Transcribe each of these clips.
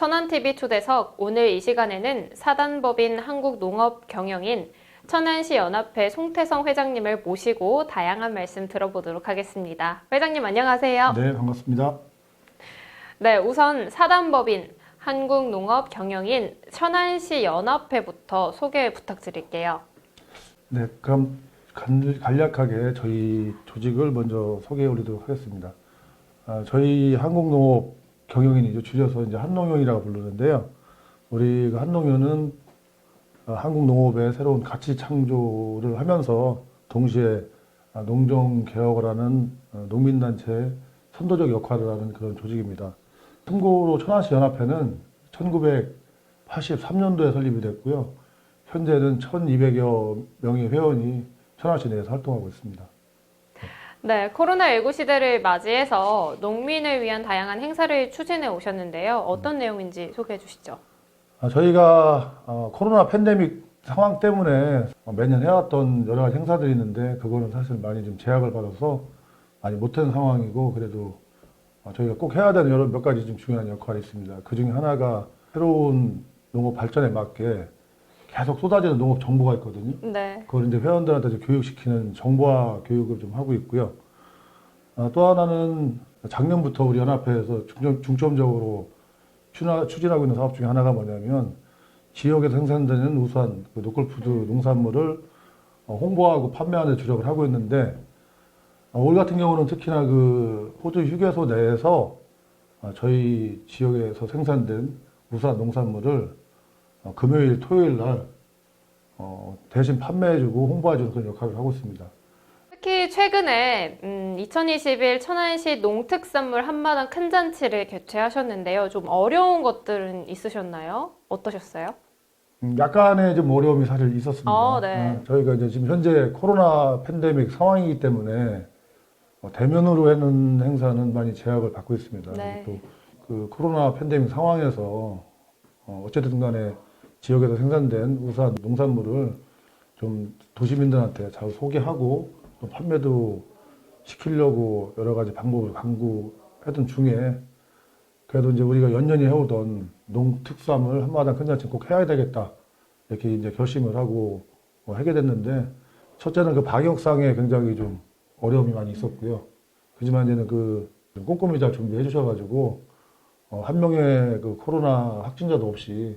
천안TV 초대석 오늘 이 시간에는 사단법인 한국농업경영인 천안시 연합회 송태성 회장님을 모시고 다양한 말씀 들어보도록 하겠습니다. 회장님 안녕하세요. 네, 반갑습니다. 네, 우선 사단법인 한국농업경영인 천안시 연합회부터 소개 부탁드릴게요. 네, 그럼 간- 간략하게 저희 조직을 먼저 소개해 올리도록 하겠습니다. 아, 저희 한국농업 경영인이죠. 줄여서 이제 한농연이라고 부르는데요. 우리 그 한농연은 어, 한국 농업의 새로운 가치 창조를 하면서 동시에 아, 농정 개혁을 하는 어, 농민단체의 선도적 역할을 하는 그런 조직입니다. 참고로 천안시 연합회는 1983년도에 설립이 됐고요. 현재는 1,200여 명의 회원이 천안시 내에서 활동하고 있습니다. 네, 코로나19 시대를 맞이해서 농민을 위한 다양한 행사를 추진해 오셨는데요. 어떤 내용인지 소개해 주시죠. 아, 저희가 어, 코로나 팬데믹 상황 때문에 어, 매년 해왔던 여러 가지 행사들이 있는데 그거는 사실 많이 좀 제약을 받아서 많이 못한 상황이고 그래도 어, 저희가 꼭 해야 되는 여러 몇 가지 좀 중요한 역할이 있습니다. 그 중에 하나가 새로운 농업 발전에 맞게 계속 쏟아지는 농업 정보가 있거든요. 네. 그걸 이제 회원들한테 좀 교육시키는 정보화 교육을 좀 하고 있고요. 아, 또 하나는 작년부터 우리 연합회에서 중점, 추나- 추진하고 있는 사업 중에 하나가 뭐냐면 지역에서 생산되는 우수한 그 노컬푸드 농산물을 어, 홍보하고 판매하는 데 주력을 하고 있는데 어, 올 같은 경우는 특히나 그 호주 휴게소 내에서 어, 저희 지역에서 생산된 우수한 농산물을 어, 금요일, 토요일 날 어, 대신 판매해주고 홍보해주는 그런 역할을 하고 있습니다. 특히 최근에 음, 2021 천안시 농특 산물 한마당 큰 잔치를 개최하셨는데요. 좀 어려운 것들은 있으셨나요? 어떠셨어요? 음, 약간의 좀 어려움이 사실 있었습니다. 어, 네. 어, 저희가 이제 지금 현재 코로나 팬데믹 상황이기 때문에 어, 대면으로 하는 행사는 많이 제약을 받고 있습니다. 네. 또그 코로나 팬데믹 상황에서 어, 어쨌든 간에 지역에서 생산된 우수한 농산물을 좀 도시민들한테 잘 소개하고 또 판매도 시키려고 여러 가지 방법을 강구했던 중에 그래도 이제 우리가 연년히 해오던 농특산물 한마당 큰잔치 꼭 해야 되겠다 이렇게 이제 결심을 하고 어, 하게 됐는데 첫째는 그 방역상에 굉장히 좀 어려움이 많이 있었고요. 그지만 이제는 그 꼼꼼히 잘 준비해 주셔가지고 어, 한 명의 그 코로나 확진자도 없이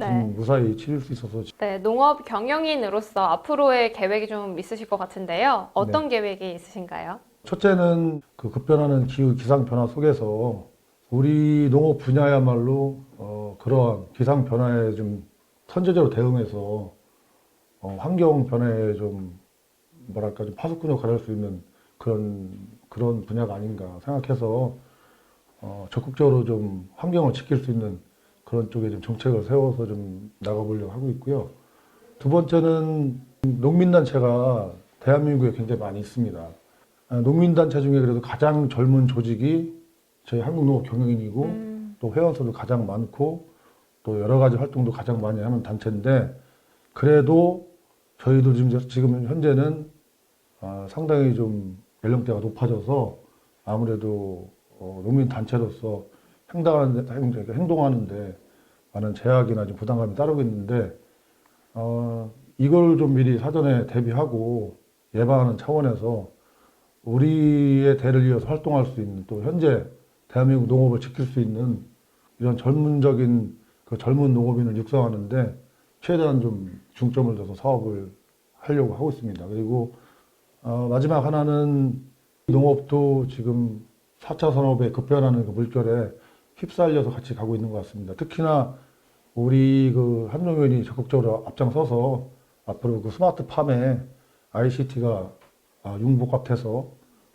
네. 무사히 치를 수 있어서 네, 농업 경영인으로서 앞으로의 계획이 좀 있으실 것 같은데요. 어떤 계획이 있으신가요? 첫째는 그 급변하는 기후 기상 변화 속에서 우리 농업 분야야말로 어, 그러한 기상 변화에 좀 선제적으로 대응해서 어, 환경 변화에 좀 뭐랄까 좀 파수꾼 역할을 할 수 있는 그런 그런 분야가 아닌가 생각해서 어, 적극적으로 좀 환경을 지킬 수 있는 그런 쪽에 좀 정책을 세워서 좀 나가보려고 하고 있고요. 두 번째는 농민단체가 대한민국에 굉장히 많이 있습니다. 아, 농민단체 중에 그래도 가장 젊은 조직이 저희 한국농업 경영인이고 음, 또 회원수도 가장 많고 또 여러 가지 활동도 가장 많이 하는 단체인데 그래도 저희도 지금 지금 현재는 아, 상당히 좀 연령대가 높아져서 아무래도 어, 농민 단체로서 행동하는 행- 행동하는데 많은 제약이나 좀 부담감이 따르고 있는데 어, 이걸 좀 미리 사전에 대비하고 예방하는 차원에서 우리의 대를 이어서 활동할 수 있는 또 현재 대한민국 농업을 지킬 수 있는 이런 전문적인 그 젊은 농업인을 육성하는데 최대한 좀 중점을 둬서 사업을 하려고 하고 있습니다. 그리고 어, 마지막 하나는 농업도 지금 4차 산업의 급변하는 그 물결에 휩쓸려서 같이 가고 있는 것 같습니다. 특히나 우리 그 한농연이 적극적으로 앞장서서 앞으로 그 스마트 팜에 ICT가 아, 융복합해서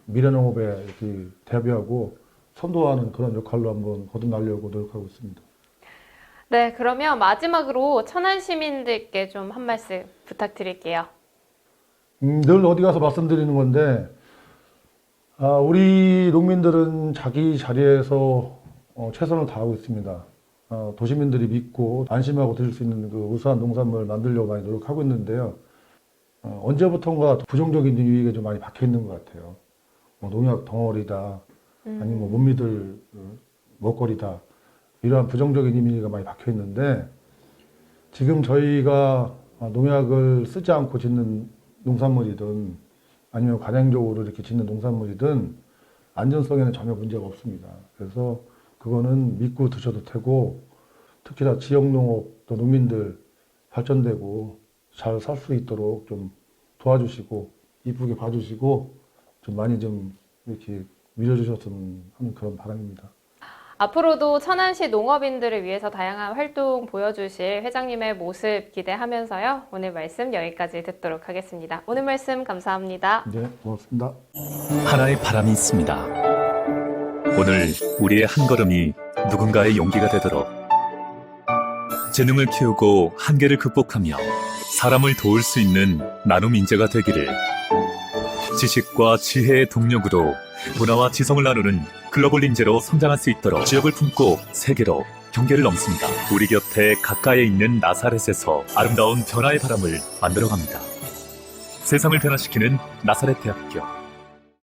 미래농업에 이렇게 대비하고 선도하는 그런 역할로 한번 거듭나려고 노력하고 있습니다. 네, 그러면 마지막으로 천안 시민들께 좀 한 말씀 부탁드릴게요. 음, 늘 어디 가서 말씀드리는 건데, 아, 우리 농민들은 자기 자리에서 어, 최선을 다하고 있습니다. 어, 도시민들이 믿고 안심하고 드실 수 있는 그 우수한 농산물을 만들려고 많이 노력하고 있는데요. 어, 언제부턴가 부정적인 유익에 좀 많이 박혀 있는 것 같아요. 뭐 농약 덩어리다, 아니면 뭐 못 믿을 어, 먹거리다. 이러한 부정적인 이미지가 많이 박혀 있는데 지금 저희가 농약을 쓰지 않고 짓는 농산물이든 아니면 관행적으로 이렇게 짓는 농산물이든 안전성에는 전혀 문제가 없습니다. 그래서 그거는 믿고 드셔도 되고 특히나 지역 농업 또 농민들 발전되고 잘 살 수 있도록 좀 도와주시고 이쁘게 봐주시고 좀 많이 좀 이렇게 밀어주셨으면 하는 그런 바람입니다. 앞으로도 천안시 농업인들을 위해서 다양한 활동 보여주실 회장님의 모습 기대하면서요. 오늘 말씀 여기까지 듣도록 하겠습니다. 오늘 말씀 감사합니다. 네, 고맙습니다. 하나의 바람이 있습니다. 오늘 우리의 한 걸음이 누군가의 용기가 되도록 재능을 키우고 한계를 극복하며 사람을 도울 수 있는 나눔 인재가 되기를 지식과 지혜의 동력으로 문화와 지성을 나누는 글로벌 인재로 성장할 수 있도록 지역을 품고 세계로 경계를 넘습니다. 우리 곁에 가까이에 있는 나사렛에서 아름다운 변화의 바람을 만들어갑니다. 세상을 변화시키는 나사렛 대학교